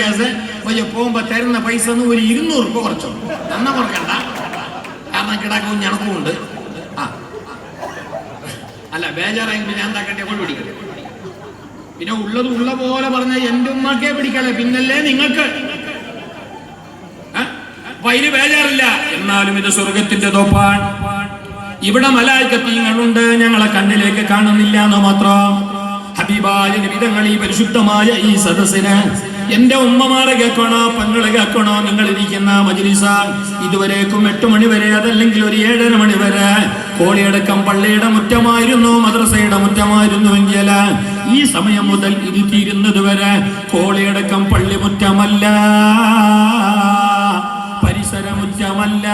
പക്ഷെ പോകുമ്പോ തരുന്ന പൈസ ഒന്ന് ഒരു ഇരുന്നൂറ് രൂപ കുറച്ചോ? നന്ന കുറക്കണ്ട. കാരണം കിടക്കും ഞണക്കുമുണ്ട് ആ. അല്ല ബേജാറായി പിന്നെ ഞാൻ എന്താക്കട്ടെ കൊണ്ട്? പിടിക്കും. പിന്നെ ഉള്ളത് ഉള്ള പോലെ പറഞ്ഞ എന്റെ ഉമ്മക്കേ പിടിക്കല്ലേ? പിന്നല്ലേ നിങ്ങൾക്ക്? അപ്പൊ അതിന് ബേജാറില്ല. എന്നാലും ഇത് സ്വർഗത്തിന്റെ തോപ്പാൻ ഇവിടെ മലായിക്കത്തീങ്ങളുണ്ട്. ഞങ്ങളെ കണ്ണിലേക്ക് കാണുന്നില്ല എന്ന് മാത്രം. ഹബീബായ വിധങ്ങൾ ഈ പരിശുദ്ധമായ ഈ സദസ്സിന് എന്റെ ഉമ്മമാരെ കേൾക്കണോ? പെങ്ങളെ കേൾക്കണോ? നിങ്ങൾ ഇരിക്കുന്ന മജ്ലിസ. ഇതുവരേക്കും എട്ട് മണി വരെ അതല്ലെങ്കിൽ ഒരു ഏഴര മണി വരെ കോളിയടക്കം പള്ളിയുടെ മുറ്റമായിരുന്നു മദ്രസയുടെ മുറ്റമായിരുന്നുവെങ്കിൽ ഈ സമയം മുതൽ ഇരുത്തിയിരുന്നത് വരെ കോളിയടക്കം പള്ളി മുറ്റമല്ല പരിസരമുറ്റമല്ല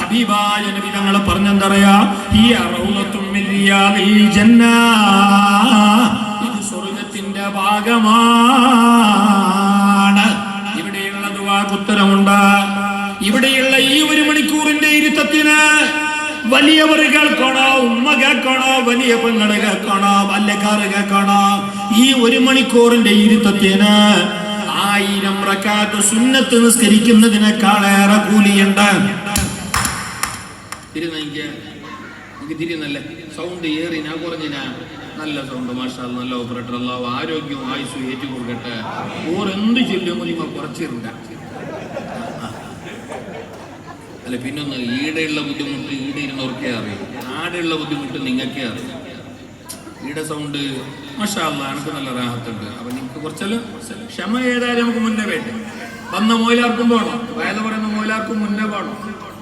ഹബീബായ നബി തങ്ങൾ പറഞ്ഞെന്തറിയാ? ഈ അറൗലത്തും ജന്നാ. ഇത് ഭാഗമാണ്. ഇവിടെയുള്ള ദുവാക്കുത്തരമുണ്ട് ഇവിടെയുള്ള ഈ ഒരു മണിക്കൂറിന്റെ ഇരുത്തത്തിന് വലിയവർ കേൾക്കണോ ഉമ്മ കേൾക്കണോ വലിയ പെങ്ങൾ കേൾക്കണോ വല്ലക്കാറ് കേൾക്കണോ. ഈ ഒരു മണിക്കൂറിന്റെ ഇരുത്തത്തിന് ആയിരം റക്കാത്ത് സുന്നത്ത് നിസ്കരിക്കുന്നതിനേക്കാളേറെ കൂലിയുണ്ട്. തിരുനെനിക്ക് എനിക്ക് നല്ല സൗണ്ട് ഏറിനാ കുറഞ്ഞിനാ നല്ല സൗണ്ട് മാഷാ നല്ല ഓപ്പറേറ്റർ അല്ലാവ് ആരോഗ്യവും ആയുസ്സും ഏറ്റു കൊടുക്കട്ടെ. ഓരെന്ത് ചൊല്ലുമ്പോൾ നിങ്ങൾ കുറച്ചിരുന്ന അല്ല പിന്നൊന്ന് ഈടെയുള്ള ബുദ്ധിമുട്ട് ഈടെ ഇരുന്നവർക്കേ അറിയും. ആടെയുള്ള ബുദ്ധിമുട്ട് നിങ്ങൾക്കേ അറിയും. ഈടെ സൗണ്ട് മാഷാ എനിക്ക് നല്ല റാഹത്തുണ്ട്. അപ്പൊ നിങ്ങൾക്ക് കുറച്ചെല്ലാം ക്ഷമ ഏതായാലും നമുക്ക് മുന്നേ വേണ്ടേ. വന്ന മോയിലാർക്കും പോകണം വയല പറയുന്ന മോയിലാർക്കും മുന്നേ പോകണം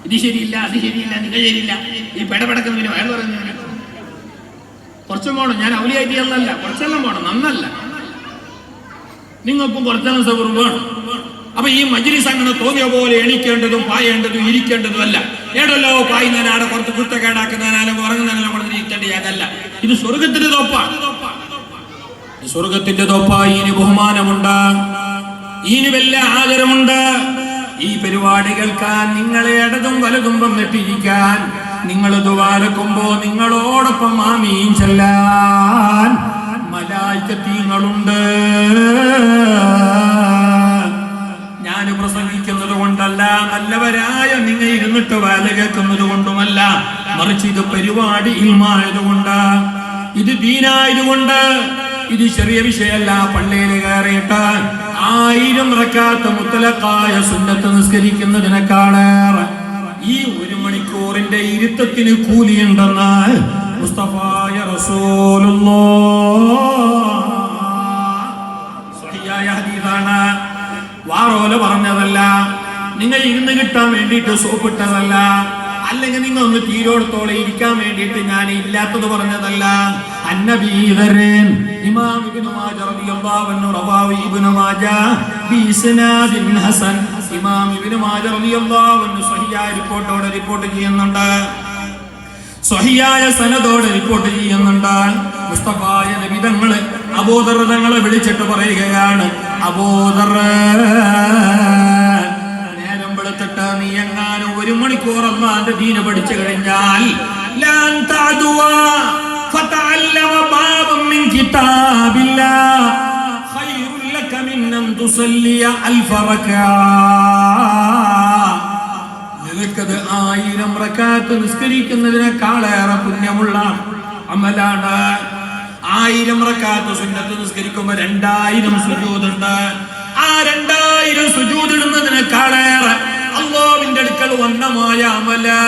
ഇത് ശരിയില്ല അത് ശരിയില്ല നിങ്ങൾ ശരിയില്ല. ഈ പെടപെടക്കുന്നതിന് വയറു പറയുന്നതിന് കുറച്ചും പോകണം ഞാൻ ഔലിയായിട്ടല്ല കുറച്ചെല്ലാം പോകണം നന്നല്ല. നിങ്ങൾക്കും കുറച്ചെല്ലാം സൗകര്യം വേണം. അപ്പൊ ഈ മജ്ലിസ് അങ്ങനെ തോന്നിയ പോലെ എണിക്കേണ്ടതും പായേണ്ടതും ഇരിക്കേണ്ടതും അല്ല. ഏടല്ലോ പായുന്നതിനാടെ കുറച്ച് കുറ്റക്കേടാക്കുന്നതിനാലും ഉറങ്ങുന്നതിനാലും കുറച്ച് ഇരിക്കേണ്ട അതല്ല. ഇത് സ്വർഗത്തിന്റെ തോപ്പാണ് സ്വർഗത്തിന്റെ തോപ്പായി ഇനി ബഹുമാനമുണ്ട്. ഇനി വല്ല ആദരമുണ്ട് ഈ പരിപാടി കേൾക്കാൻ നിങ്ങളെ ഇടതും വലതും വന്നിട്ടിരിക്കാൻ നിങ്ങൾ ദുവാരക്കുമ്പോ നിങ്ങളോടൊപ്പം ആമീൻ ചെല്ലാൻ മലായിക്കത്തീങ്ങളുണ്ട്. ഞാൻ പ്രസംഗിക്കുന്നത് കൊണ്ടല്ല നല്ലവരായ നിങ്ങൾ ഇരുന്നിട്ട് വേല കേൾക്കുന്നത് കൊണ്ടുമല്ല മറിച്ച് ഇത് പരിപാടി ഇൽമായതുകൊണ്ട് ഇത് ദീനായതുകൊണ്ട് ഇത് ചെറിയ വിഷയമല്ല പള്ളിയിൽ കയറിയിട്ട് ആയിരം റക്കാത്ത മുത്തലക്കായ സുന്നത്ത് നിസ്കരിക്കുന്നതിനേക്കാളേറെ ഈ ഒരു മണിക്കൂറിന്റെ ഇരുത്തത്തിന് കൂലിയുണ്ടെന്ന് മുസ്തഫായ റസൂലുള്ളോ ഹദീസാണ്. വാറോല പറഞ്ഞതല്ല നിങ്ങൾ ഇരുന്ന് കിട്ടാൻ വേണ്ടിയിട്ട് സോപ്പിട്ടതല്ല അല്ലെങ്കിൽ നിങ്ങൾ ഒന്ന് തീരോടത്തോളം ഇരിക്കാൻ വേണ്ടിയിട്ട് ഞാൻ ഇല്ലാത്തത് പറഞ്ഞതല്ല. അന്നബീതരൻ ഹസൻ. ഇമാം അൻഹു സഹിയായ റിപ്പോർട്ടോടെ റിപ്പോർട്ട് ചെയ്യുന്നുണ്ട്. സ്വഹിയായ സനദോട് റിപ്പോർട്ട് ചെയ്യുന്നുണ്ട്. മുസ്തഫായ നബിതങ്ങൾ അബോധറതങ്ങളെ വിളിച്ചിട്ട് പറയുകയാണ് അബോധർ നേരം വെളുത്തിട്ട് നീ എങ്ങാനും ഒരു മണിക്കൂർ അള്ളാന്റെ ദീന പഠിച്ചു കഴിഞ്ഞാൽ ലാൻ തഅദുവ ഫതഅല്ലമ ബാബൻ മിൻ خير لك ലക മിൻ അൻ ألف റക്അ നിനക്കത് ആയിരം റക്കാത്ത് നിസ്കരിക്കുന്നതിനേക്കാളേറെ പുണ്യമുള്ള അമലാണ്. ആയിരം റക്കാത്ത് സുന്നത്ത് നിസ്കരിക്കുമ്പോ രണ്ടായിരം സുജൂതുണ്ട്. ആ രണ്ടായിരം സുജൂതിടുന്നതിനേക്കാളേറെ അള്ളാവിന്റെ അടുക്കൽ വന്നമായ അമല